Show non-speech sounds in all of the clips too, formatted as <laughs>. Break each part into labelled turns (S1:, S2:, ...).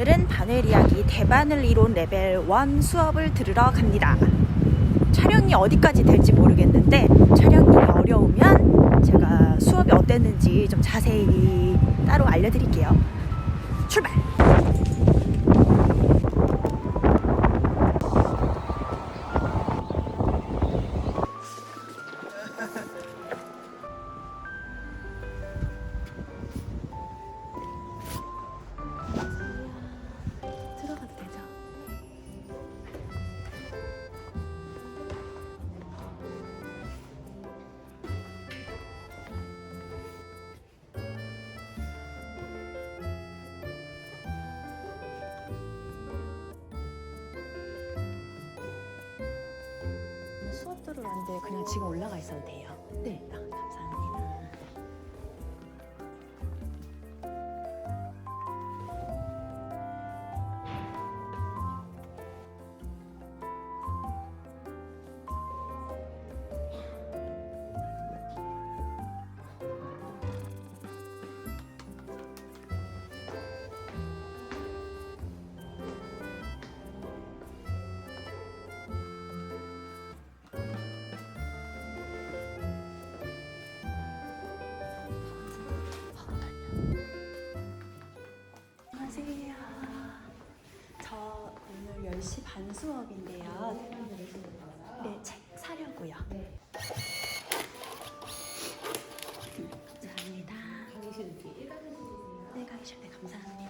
S1: 오늘은 바늘 이야기 대바늘 이론 레벨 1 수업을 들으러 갑니다. 촬영이 어디까지 될지 모르겠는데 촬영이 어려우면 제가 수업이 어땠는지 좀 자세히 따로 알려드릴게요. 출발! 수업 들어왔는데 그냥 지금 올라가 있어도 돼요. 안녕하세요. 저 오늘 10시 반 수업인데요. 네, 책 사려고요. 네. 감사합니다. 네, 가기 네, 감사합니다.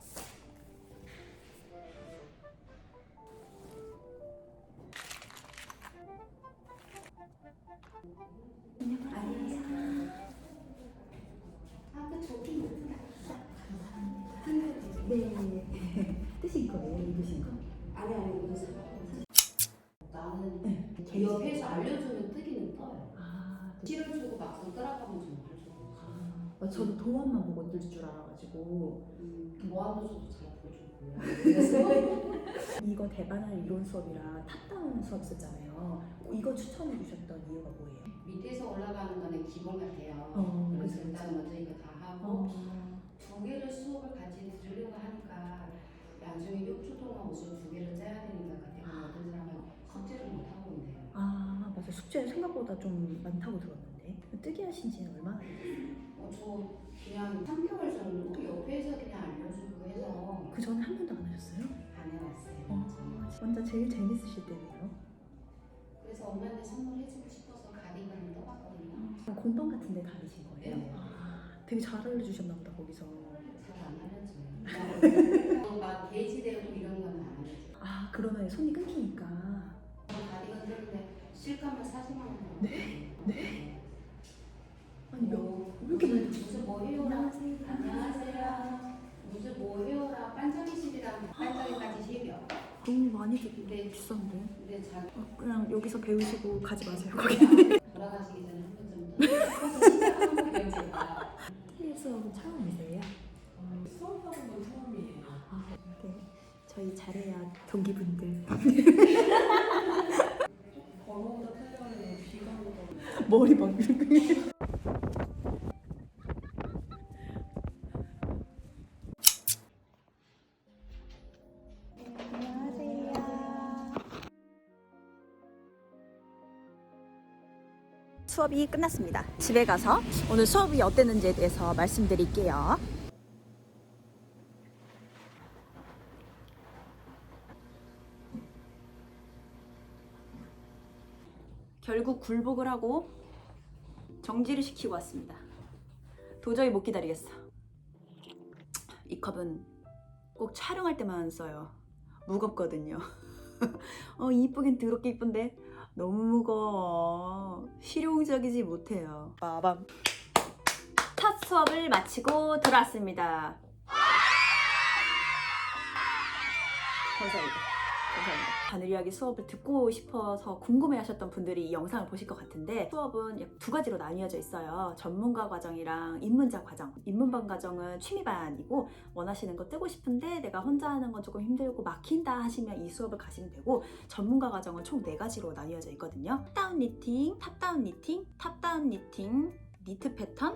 S2: 저도 도안만 보고 뜰 줄 알아가지고
S3: 음, 모아놓어줘도 잘 보여주고 그래서 <laughs>
S2: 이거 대반할 이론 수업이랑 탑다운 수업 있었잖아요. 이거 추천해 주셨던 이유가 뭐예요?
S3: 밑에서 올라가는 거는 기본 같아요.
S2: 어,
S3: 그래서
S2: 그래서
S3: 일단 먼저 이거 다 하고 두 개를 수업을 같이 들으려고 하니까 나중에 6주 동안 무슨 두 개를 짜야 되니까 그때 보면 어떤 사람은 숙제를 못 하고 있네요.
S2: 아 맞아 숙제 생각보다 좀 많다고 들었는데 뜨기 하신 지는 얼마나 됐어요?
S3: 어, 저 그냥 3개월 정도 옆에서 그냥 알려주고 해서
S2: 그 전에 한 번도 안 하셨어요?
S3: 안 해봤어요.
S2: 어, 완전 제일 재밌으실 때네요.
S3: 그래서 엄마한테 선물해주고 싶어서 가디건을 떠봤거든요.
S2: 공방 같은 데 다니신 거예요?
S3: 네.
S2: 아, 되게 잘 알려주셨나 보다 거기서.
S3: 잘 안 알려줘요. 막 돼지되고 이런 건 안 알려줘요.
S2: 아 그러면 손이 끊기니까.
S3: 가디건 들는데 실감은 40만 원.
S2: 네? 네?
S3: 뭐,
S2: 왜 이렇게 많이
S3: 무슨 뭐 헤어라.
S2: 안녕하세요.
S3: 무슨 뭐 헤어라 반짝이실이랑 반짝이까지 세 개.
S2: 너무 많이 드
S3: 근데
S2: 비싼데.
S3: 근데 자
S2: 어, 그냥 여기서 배우시고 가지 마세요. 거기.
S3: 돌아가시기 전에 한 번쯤 더.
S2: TS 수업은 처음이세요?
S3: 수업하는 건 처음이에요.
S2: 아, 네. 저희 잘해야 동기분들. <laughs>
S3: 번호보다 틀려면 비가 오더
S2: 머리 막 이렇게. 수업이 끝났습니다. 집에 가서 오늘 수업이 어땠는지에 대해서 말씀드릴게요. 결국 굴복을 하고 정지를 시키고 왔습니다. 도저히 못 기다리겠어. 이 컵은 꼭 촬영할 때만 써요. 무겁거든요. <laughs> 어, 이쁘긴 더럽게 이쁜데 너무 무거워. 실용적이지 못해요. 빠밤. 첫 수업을 마치고 돌아왔습니다. 감사합니다. 감사합니다. 바늘 이야기 수업을 듣고 싶어서 궁금해하셨던 분들이 이 영상을 보실 것 같은데 수업은 약두 가지로 나뉘어져 있어요. 전문가 과정이랑 입문자 과정. 입문반 과정은 취미반이고 원하시는 거 뜨고 싶은데 내가 혼자 하는 건 조금 힘들고 막힌다 하시면 이 수업을 가시면 되고 전문가 과정은 총 네 가지로 나뉘어져 있거든요. 탑다운 니팅, 탑다운 니팅, 탑다운 니팅, 니트 패턴,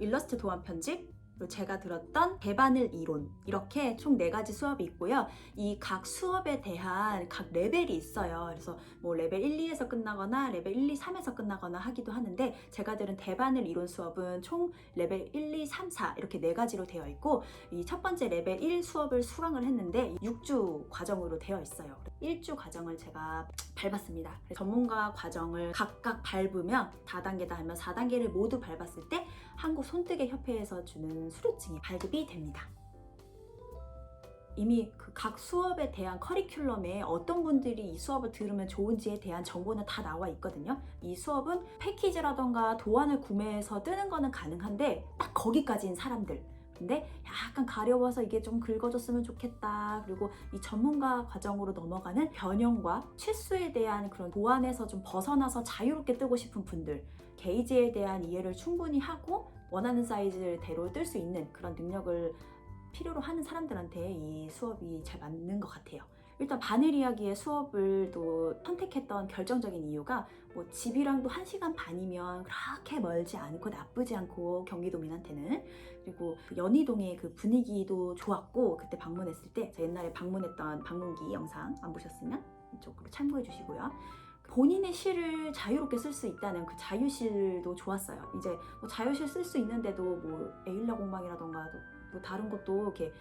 S2: 일러스트 도안 편집, 제가 들었던 대바늘 이론 이렇게 총 네 가지 수업이 있고요. 이 각 수업에 대한 각 레벨이 있어요. 그래서 뭐 레벨 1, 2에서 끝나거나 레벨 1, 2, 3에서 끝나거나 하기도 하는데 제가 들은 대바늘 이론 수업은 총 레벨 1, 2, 3, 4 이렇게 네 가지로 되어 있고 이 첫 번째 레벨 1 수업을 수강을 했는데 6주 과정으로 되어 있어요. 1주 과정을 제가 밟았습니다. 전문가 과정을 각각 밟으면 다단계다 하면 4단계를 모두 밟았을 때 한국 손뜨개 협회에서 주는 수료증이 발급이 됩니다. 이미 그 각 수업에 대한 커리큘럼에 어떤 분들이 이 수업을 들으면 좋은지에 대한 정보는 다 나와 있거든요. 이 수업은 패키지라던가 도안을 구매해서 뜨는 거는 가능한데 딱 거기까지인 사람들. 근데 약간 가려워서 이게 좀 긁어줬으면 좋겠다. 그리고 이 전문가 과정으로 넘어가는 변형과 치수에 대한 그런 도안에서 좀 벗어나서 자유롭게 뜨고 싶은 분들. 게이지에 대한 이해를 충분히 하고 원하는 사이즈대로 뜰 수 있는 그런 능력을 필요로 하는 사람들한테 이 수업이 잘 맞는 것 같아요. 일단 바늘 이야기의 수업을 또 선택했던 결정적인 이유가 뭐 집이랑도 1시간 반이면 그렇게 멀지 않고 나쁘지 않고 경기도민한테는 그리고 그 연희동의 그 분위기도 좋았고 그때 방문했을 때 옛날에 방문했던 방문기 영상 안 보셨으면 이쪽으로 참고해 주시고요. 본인의 시를 자유롭게 쓸 수 있다는 그 자유실도 좋았어요. 이제 뭐 자유실 쓸 수 있는데도 뭐 에일라 공방이라던가 뭐 다른 것도 이렇게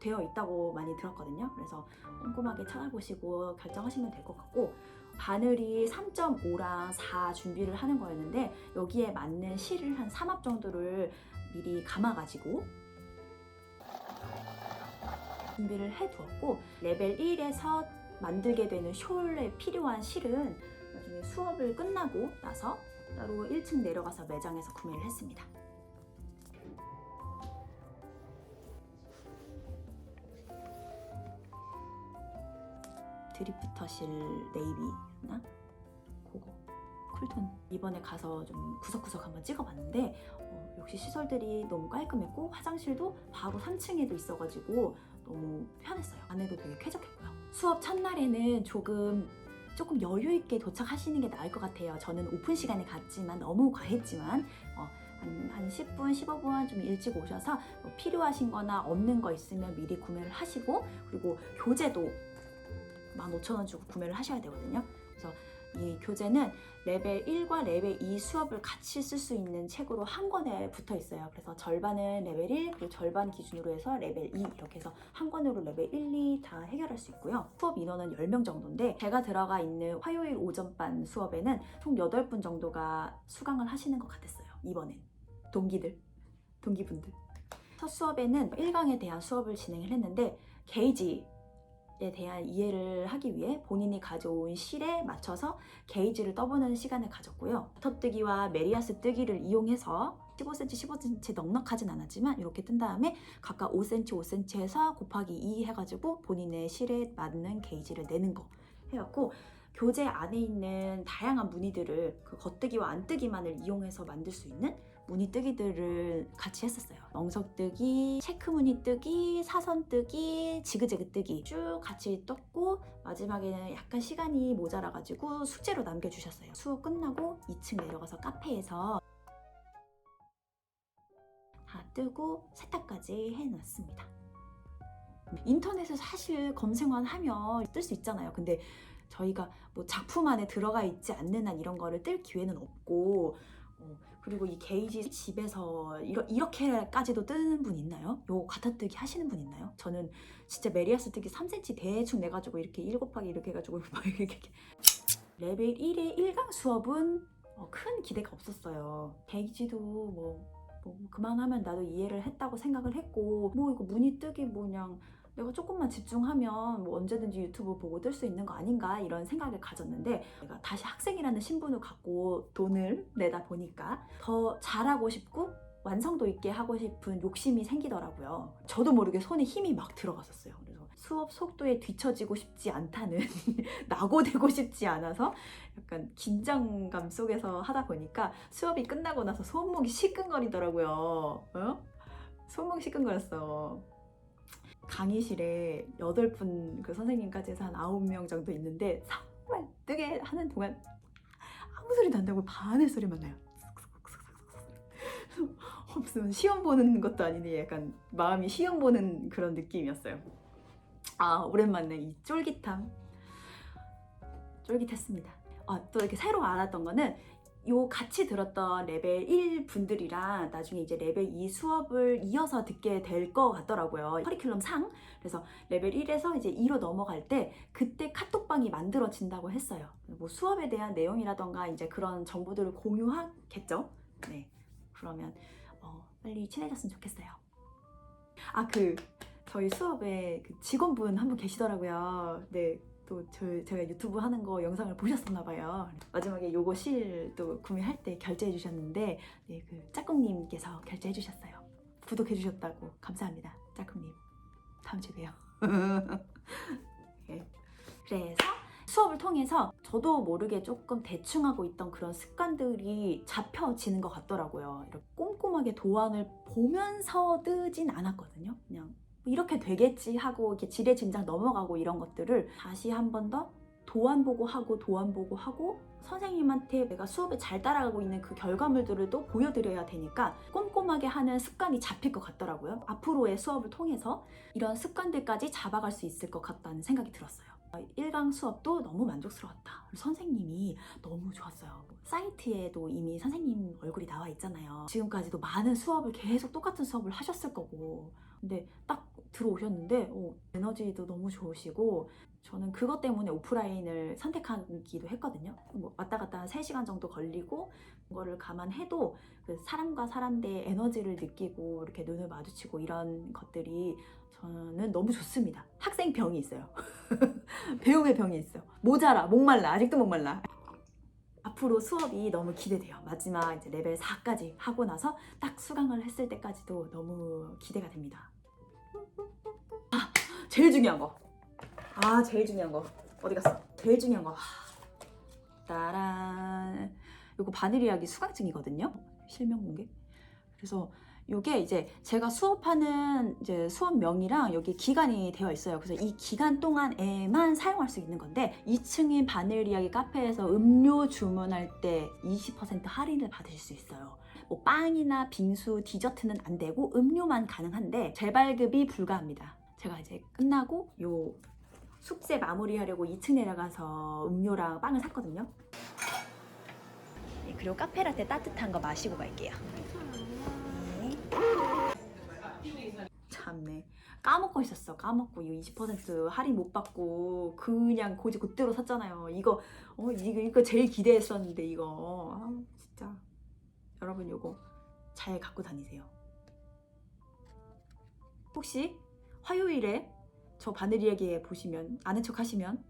S2: 되어 있다고 많이 들었거든요. 그래서 꼼꼼하게 찾아보시고 결정하시면 될 것 같고 바늘이 3.5랑 4 준비를 하는 거였는데 여기에 맞는 실을 한 3합 정도를 미리 감아가지고 준비를 해두었고 레벨 1에서 만들게 되는 숄에 필요한 실은 나중에 수업을 끝나고 나서 따로 1층 내려가서 매장에서 구매를 했습니다. 드리프터실 네이비였나? 그거 쿨톤 이번에 가서 좀 구석구석 한번 찍어봤는데 어, 역시 시설들이 너무 깔끔했고 화장실도 바로 3층에도 있어가지고 너무 편했어요. 안에도 되게 쾌적했고요. 수업 첫날에는 조금 조금 여유 있게 도착하시는 게 나을 것 같아요. 저는 오픈 시간에 갔지만 너무 과했지만 어, 한, 한 10분, 15분 좀 일찍 오셔서 뭐 필요하신 거나 없는 거 있으면 미리 구매를 하시고 그리고 교재도 15,000원 주고 구매를 하셔야 되거든요. 그래서 이 교재는 레벨 1과 레벨 2 수업을 같이 쓸 수 있는 책으로 한 권에 붙어 있어요. 그래서 절반은 레벨 1, 그리고 절반 기준으로 해서 레벨 2 이렇게 해서 한 권으로 레벨 1, 2 다 해결할 수 있고요. 수업 인원은 10명 정도인데 제가 들어가 있는 화요일 오전반 수업에는 총 8분 정도가 수강을 하시는 것 같았어요. 이번엔 동기들, 동기분들. 첫 수업에는 1강에 대한 수업을 진행을 했는데 게이지 에 대한 이해를 하기 위해 본인이 가져온 실에 맞춰서 게이지를 떠보는 시간을 가졌고요. 터뜨기와 메리아스 뜨기를 이용해서 15cm, 15cm 넉넉하진 않았지만 이렇게 뜬 다음에 각각 5cm, 5cm에서 곱하기 2 해가지고 본인의 실에 맞는 게이지를 내는 거 해갖고 교재 안에 있는 다양한 무늬들을 그 겉뜨기와 안뜨기만을 이용해서 만들 수 있는 무늬 뜨기들을 같이 했었어요. 멍석 뜨기, 체크 무늬 뜨기, 사선 뜨기, 지그재그 뜨기 쭉 같이 떴고 마지막에는 약간 시간이 모자라가지고 숙제로 남겨주셨어요. 수업 끝나고 2층 내려가서 카페에서 다 뜨고 세탁까지 해놨습니다. 인터넷에 사실 검색만 하면 뜰 수 있잖아요. 근데 저희가 뭐 작품 안에 들어가 있지 않는 한 이런 거를 뜰 기회는 없고 어, 그리고 이 게이지 집에서 이러, 이렇게까지도 뜨는 분 있나요? 요 갖다뜨기 하시는 분 있나요? 저는 진짜 메리아스 뜨기 3cm 대충 내가지고 이렇게 1 곱하기 이렇게 해가지고 <laughs> 막 이렇게. 레벨 1의 1강 수업은 어, 큰 기대가 없었어요. 게이지도 뭐 뭐 그만하면 나도 이해를 했다고 생각을 했고 뭐 이거 문이 뜨기 뭐 그냥 내가 조금만 집중하면 뭐 언제든지 유튜브 보고 뜰 수 있는 거 아닌가 이런 생각을 가졌는데 내가 다시 학생이라는 신분을 갖고 돈을 내다 보니까 더 잘하고 싶고 완성도 있게 하고 싶은 욕심이 생기더라고요. 저도 모르게 손에 힘이 막 들어갔었어요. 그래서 수업 속도에 뒤처지고 싶지 않다는 <laughs> 낙오되고 싶지 않아서 약간 긴장감 속에서 하다 보니까 수업이 끝나고 나서 손목이 시끈거리더라고요. 어? 손목이 시끈거렸어. 강의실에 8분 그 선생님까지 해서 한 9명 정도 있는데 정말 뜨게 하는 동안 아무 소리도 안 나고 바늘 소리만 나요. 무슨 시험 보는 것도 아니니 약간 마음이 시험 보는 그런 느낌이었어요. 아 오랜만에 이 쫄깃함 쫄깃했습니다. 아, 또 이렇게 새로 알았던 거는 요 같이 들었던 레벨 1 분들이랑 나중에 이제 레벨 2 수업을 이어서 듣게 될 것 같더라고요. 커리큘럼 상. 그래서 레벨 1에서 이제 2로 넘어갈 때 그때 카톡방이 만들어진다고 했어요. 뭐 수업에 대한 내용이라던가 이제 그런 정보들을 공유하겠죠. 네. 그러면 어, 빨리 친해졌으면 좋겠어요. 아, 그 저희 수업에 그 직원분 한 분 계시더라고요. 네. 또 저, 제가 유튜브 하는 거 영상을 보셨었나 봐요. 마지막에 요거 실 또 구매할 때 결제해 주셨는데 네, 그 짝꿍님께서 결제해 주셨어요. 구독해 주셨다고 감사합니다. 짝꿍님. 다음 주에 봬요. <laughs> 네. 그래서 수업을 통해서 저도 모르게 조금 대충 하고 있던 그런 습관들이 잡혀지는 것 같더라고요. 이렇게 꼼꼼하게 도안을 보면서 뜨진 않았거든요. 그냥 뭐 이렇게 되겠지 하고 이렇게 지레짐작 넘어가고 이런 것들을 다시 한 번 더 도안 보고 하고 도안 보고 하고 선생님한테 내가 수업에 잘 따라가고 있는 그 결과물들을 또 보여드려야 되니까 꼼꼼하게 하는 습관이 잡힐 것 같더라고요. 앞으로의 수업을 통해서 이런 습관들까지 잡아갈 수 있을 것 같다는 생각이 들었어요. 1강 수업도 너무 만족스러웠다. 선생님이 너무 좋았어요. 사이트에도 이미 선생님 얼굴이 나와 있잖아요. 지금까지도 많은 수업을 계속 똑같은 수업을 하셨을 거고. 근데 딱 들어오셨는데 어, 에너지도 너무 좋으시고 저는 그것 때문에 오프라인을 선택하기도 했거든요. 뭐 왔다 갔다 한 3시간 정도 걸리고 그거를 감안해도 그 사람과 사람들의 에너지를 느끼고 이렇게 눈을 마주치고 이런 것들이 저는 너무 좋습니다. 학생 병이 있어요. <laughs> 배움의 병이 있어요. 모자라, 목말라, 아직도 목말라. 앞으로 수업이 너무 기대돼요. 마지막 이제 레벨 4까지 하고 나서 딱 수강을 했을 때까지도 너무 기대가 됩니다. 아, 제일 중요한 거. 아, 제일 중요한 거. 어디 갔어? 제일 중요한 거. 하, 따란. 요거 바늘 이야기 수강증이거든요. 실명 공개. 그래서 요게 이제 제가 수업하는 이제 수업명이랑 여기 기간이 되어 있어요. 그래서 이 기간 동안에만 사용할 수 있는 건데 2층인 바늘 이야기 카페에서 음료 주문할 때 20% 할인을 받으실 수 있어요. 뭐 빵이나 빙수, 디저트는 안 되고 음료만 가능한데 재발급이 불가합니다. 제가 이제 끝나고 요 숙제 마무리하려고 2층 내려가서 음료랑 빵을 샀거든요. 네, 그리고 카페라떼 따뜻한 거 마시고 갈게요. 네. 참네. 까먹고 있었어. 까먹고 이거 20% 할인 못 받고 그냥 고지 그대로 샀잖아요. 이거 어 이거 이거 제일 기대했었는데 이거 아, 진짜 여러분 요거 잘 갖고 다니세요. 혹시 화요일에 저 바늘 이야기 보시면 아는 척 하시면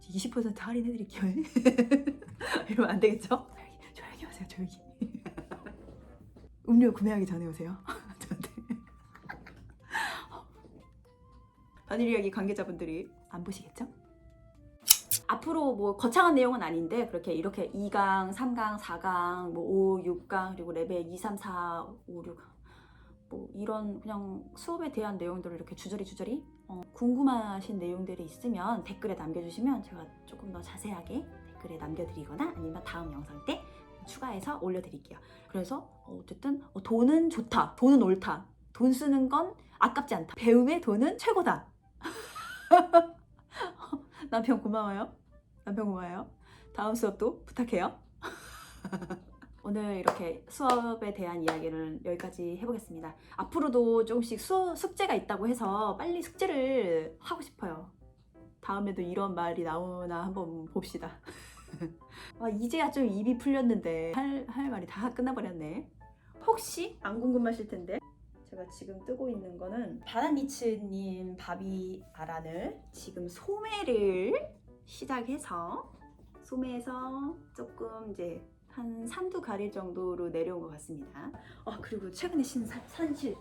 S2: 20% 할인해드릴게요. <laughs> 이러면 안 되겠죠? 조용히, 조용히 하세요. <laughs> 조용히. 음료 구매하기 전에 오세요. <laughs> 저한테. 바늘 이야기 관계자분들이 안 보시겠죠? 앞으로 뭐 거창한 내용은 아닌데 그렇게 이렇게 2강, 3강, 4강, 뭐 5, 6강 그리고 레벨 2, 3, 4, 5, 6. 뭐 이런 그냥 수업에 대한 내용들을 이렇게 주저리 주저리 어, 궁금하신 내용들이 있으면 댓글에 남겨주시면 제가 조금 더 자세하게 댓글에 남겨드리거나 아니면 다음 영상 때 추가해서 올려드릴게요. 그래서 어, 어쨌든 어, 돈은 좋다, 돈은 옳다, 돈 쓰는 건 아깝지 않다, 배움의 돈은 최고다. <laughs> 남편 고마워요. 남편 고마워요. 다음 수업도 부탁해요. <laughs> 오늘 이렇게 수업에 대한 이야기를 여기까지 해보겠습니다. 앞으로도 조금씩 수, 숙제가 있다고 해서 빨리 숙제를 하고 싶어요. 다음에도 이런 말이 나오나 한번 봅시다. <laughs> 아, 이제야 좀 입이 풀렸는데 할, 할 말이 다 끝나버렸네. 혹시 안 궁금하실 텐데 제가 지금 뜨고 있는 거는 바나니츠님 바비 아란을 지금 소매를 시작해서 소매에서 조금 이제 한 3두 가릴 정도로 내려온 것 같습니다. 아 그리고 최근에 신 사- 산실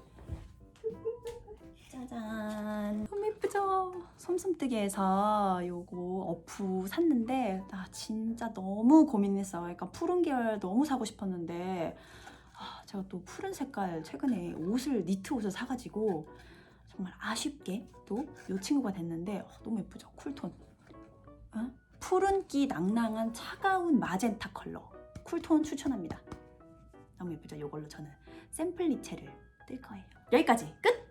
S2: 짜잔 너무 예쁘죠? 솜솜뜨기에서 요거 어프 샀는데 나 진짜 너무 고민했어 그러니까 푸른 계열 너무 사고 싶었는데 아, 제가 또 푸른 색깔 최근에 옷을 니트 옷을 사가지고 정말 아쉽게 또이 친구가 됐는데 어, 너무 예쁘죠? 쿨톤 어? 푸른기 낭낭한 차가운 마젠타 컬러 쿨톤 추천합니다 너무 예쁘죠? 이걸로 저는 샘플 리체를 뜰 거예요 여기까지 끝!